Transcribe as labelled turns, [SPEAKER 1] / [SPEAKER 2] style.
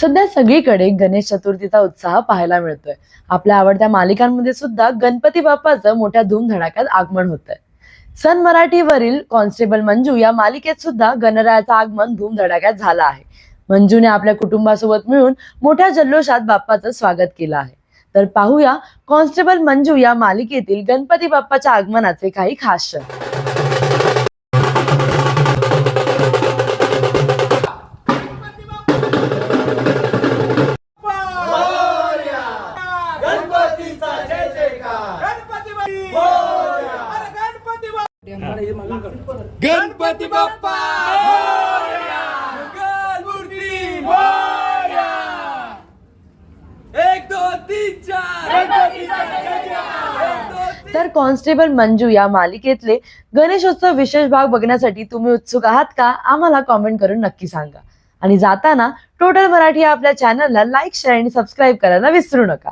[SPEAKER 1] सध्या सगळीकडे गणेश चतुर्थीचा उत्साह पाहायला मिळतोय. आपल्या आवडत्या मालिकांमध्ये सुद्धा गणपती बाप्पाचं मोठ्या धूमधडाक्यात आगमन होतंय. सन मराठीवरील कॉन्स्टेबल मंजू या मालिकेत सुद्धा गणरायाचं आगमन धूमधडाक्यात झालं आहे. मंजूने आपल्या कुटुंबासोबत मिळून मोठ्या जल्लोषात बाप्पाचं स्वागत केलं आहे. तर पाहूया कॉन्स्टेबल मंजू या मालिकेतील गणपती बाप्पाच्या आगमनाचे काही खास क्षण
[SPEAKER 2] दोन तीन
[SPEAKER 1] तर कॉन्स्टेबल मंजू या मालिकेतले गणेशोत्सव विशेष भाग बघण्यासाठी तुम्ही उत्सुक आहात का? आम्हाला कॉमेंट करून नक्की सांगा. आणि जाताना टोटल मराठी आपल्या चॅनलला लाईक शेअर आणि सबस्क्राईब करायला विसरू नका.